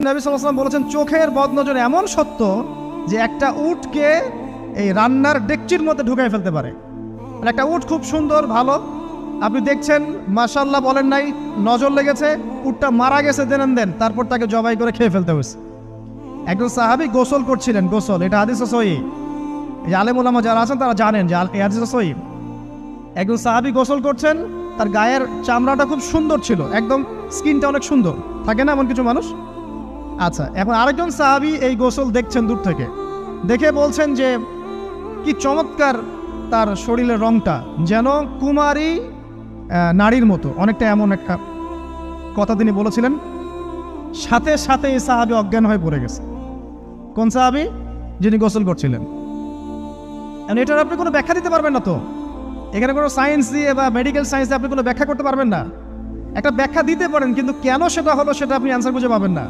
নবী সাল্লাম বলেছেন, চোখের বদনজর এমন সত্য যে একটা এই রান্নার ডেকচির মধ্যে ঢুকাই ফেলতে পারে। মানে একটা খুব সুন্দর, ভালো। আপনি দেখছেন মাশাল্লাহ বলেন নাই, নজর লেগেছে মারা গেছে, দেন তারপর তাকে জবাই করে খেয়ে ফেলতে হয়েছে। একজন সাহাবি গোসল করছিলেন, গোসল, এটা হাদিস সহি। আলেমুলামা যারা আছেন, তারা জানেন যে এই সহি। একজন সাহাবি গোসল করছেন, তার গায়ের চামড়াটা খুব সুন্দর ছিল, একদম স্কিনটা অনেক সুন্দর। থাকে না এমন কিছু মানুষ? আচ্ছা এখন আরেকজন সাহাবি এই গোসল দেখছেন দূর থেকে। দেখে বলছেন যে, কি চমৎকার তার শরীরের রংটা, যেন কুমারী নারীর মতো। অনেকটা এমন একটা কথা তিনি বলেছিলেন। সাথে সাথে এই সাহাবি অজ্ঞান হয়ে পড়ে গেছে। কোন সাহাবি? যিনি গোসল করছিলেন। এটার আপনি কোনো ব্যাখ্যা দিতে পারবেন না তো? এখানে কোনো সায়েন্স দিয়ে বা মেডিকেল সায়েন্স আপনি কোনো ব্যাখ্যা করতে পারবেন না? একটা ব্যাখ্যা দিতে পারেন, কিন্তু কেন সেটা হলো সেটা আপনি অ্যান্সার খুঁজে পাবেন না।